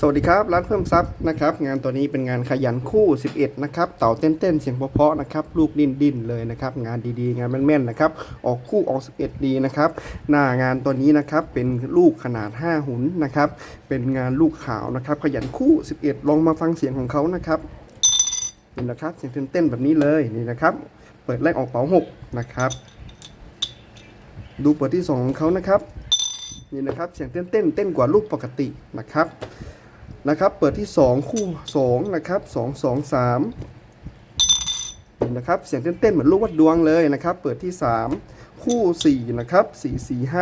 สวัสดีครับ ร้านเพิ่มซับนะครับ งานตัวนี้เป็นงานขยันคู่ 11 นะครับ เต่าเต้นๆเสียงเพาะๆนะครับ ลูกดิ้นดิ้นเลยนะครับ งานดีๆ งานแม่นๆนะครับ ออกคู่ออก 11 ดีนะครับ หน้างานตัวนี้นะครับ เป็นลูกขนาด 5 หุนนะครับ เป็นงานลูกขาวนะครับ ขยันคู่ 11 ลองมาฟังเสียงของเขานะครับนี่นะครับ เสียงเต้นๆแบบนี้เลยนี่นะครับ เปิดแรกออกเป๋า6นะครับ ดูเปิดที่สองของเขานะครับนี่นะครับ เสียงเต้นเต้นเต้นกว่าลูกปกตินะครับ นะครับ เปิดที่ 2 คู่ 2 นะครับ2 2 3นี่นะครับ เสียงเต้นเต้นๆเหมือนลูกวัดดวงเลยนะครับ เปิดที่ 3 คู่ 4 นะครับ 4 4 5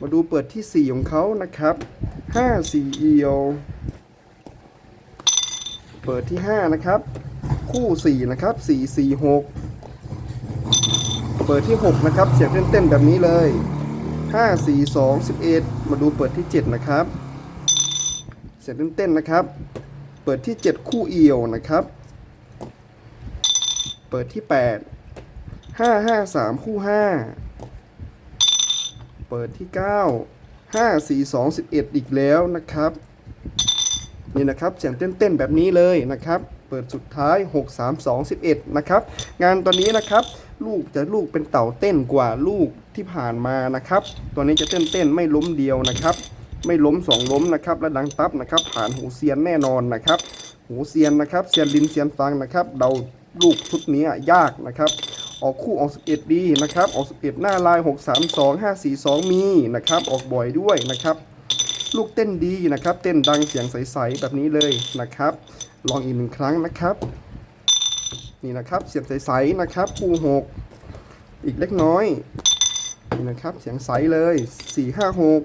มาดูเปิดที่ 4 ของเขานะครับ 5 4 เอียว เปิดที่ 5 นะครับ คู่ 4 นะครับ 4 4 6 เปิดที่ 6 นะครับ เสียงเต้นๆแบบนี้เลยห้าสี่สองสิบเอ็ดมาดูเปิดที่เจ็ดนะครับ เสียงเต้นๆนะครับ เปิดที่เจ็ดคู่เอียวนะครับ เปิดที่แปดห้าห้าสามคู่ห้าเปิดที่เก้าห้าสี่สองสิบเอ็ดอีกแล้วนะครับ นี่นะครับเสียงเต้นๆแบบนี้เลยนะครับเปิดสุดท้าย 6 3 2 11 นะครับ งานตัวนี้นะครับ ลูกจะลูกเป็นเต่าเต้นกว่าลูกที่ผ่านมานะครับ ตัวนี้จะเต้นเต้นๆไม่ล้มเดียวนะครับ ไม่ล้มสองล้มนะครับและดังตับนะครับ ผ่านหูเซียนแน่นอนนะครับ หูเซียนนะครับเซียนลินเซียนฟังนะครับ เดาลูกชุดนี้ยากนะครับออกคู่ออก 11 ดีนะครับ ออก 11 หน้าลาย 6 3 2 5 4 2 มีนะครับ ออกบ่อยด้วยนะครับ ลูกเต้นดีนะครับ เต้นดังเสียงใส ๆ แบบนี้เลยนะครับ ลองอีกหนึ่งครั้งนะครับ นี่นะครับ เสียงใส ๆ นะครับ คู่หกอีกเล็กน้อย นี่นะครับ เสียงใสเลยสี่ห้าหก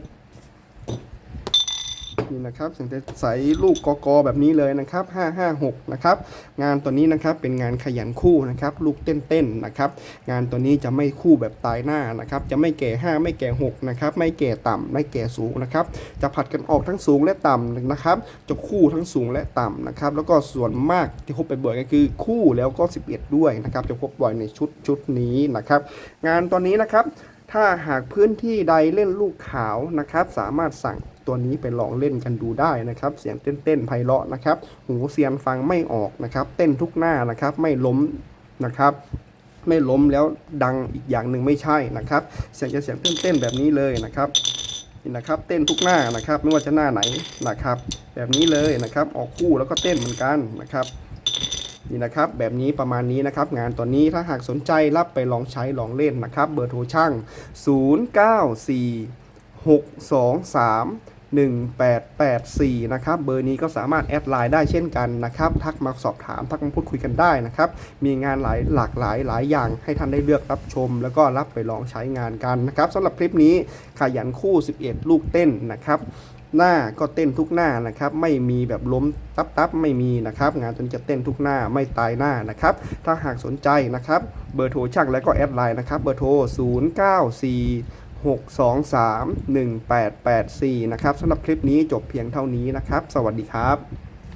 นี่นะครับเสียงใสลูกกอกอแบบนี้เลยนะครับห้าห้าหกนะครับงานตัวนี้นะครับเป็นงานขยันคู่นะครับลูกเต้นๆนะครับงานตัวนี้จะไม่คู่แบบตายหน้านะครับจะไม่แก่ 5 ไม่แก่6นะครับไม่แก่ต่ำไม่แก่สูงนะครับจะผัดกันออกทั้งสูงและต่ำนะครับจะคู่ทั้งสูงและต่ำนะครับแล้วก็ส่วนมากที่พบไปบ่อยก็คือคู่แล้วก็ 11 ด้วยนะครับจะพบบ่อยในชุดชุดนี้นะครับงานตอนนี้นะครับถ้าหากพื้นที่ใดเล่นลูกขาวนะครับ สามารถสั่ง ตัวนี้ไปลองเล่นกันดูได้นะครับ เสียงเต้นๆไพเราะนะครับ หูเสียนฟังไม่ออกนะครับ เต้นทุกหน้านะครับ ไม่ล้มนะครับไม่ล้มแล้วดังอีกอย่างหนึ่งไม่ใช่นะครับ เสียงจะเสียงเต้นๆแบบนี้เลยนะครับนี่นะครับ เต้นทุกหน้านะครับ ไม่ว่าจะหน้าไหนนะครับ แบบนี้เลยนะครับ ออกคู่แล้วก็เต้นเหมือนกันนะครับนี่นะครับ แบบนี้ประมาณนี้นะครับ งานตัวนี้ถ้าหากสนใจรับไปลองใช้ลองเล่นนะครับ เบอร์โทรช่าง 1884 นะครับ เบอร์นี้ก็สามารถแอดไลน์ได้เช่นกันนะครับ ทักมาสอบถาม ทักมาพูดคุยกันได้นะครับ มีงานหลายหลากหลายหลายอย่างให้ท่านได้เลือกรับชม แล้วก็รับไปลองใช้งานกันนะครับสำหรับคลิปนี้ขยันคู่ 11 ลูกเต้นนะครับหน้าก็เต้นทุกหน้านะครับ ไม่มีแบบล้มตับตับไม่มีนะครับ งานจนจะเต้นทุกหน้าไม่ตายหน้านะครับ ถ้าหากสนใจนะครับ เบอร์โทรช่างและก็แอดไลน์นะครับ เบอร์โทร 0 9 4 6 2 3 1 8 8 4 นะครับสำหรับคลิปนี้จบเพียงเท่านี้นะครับ สวัสดีครับ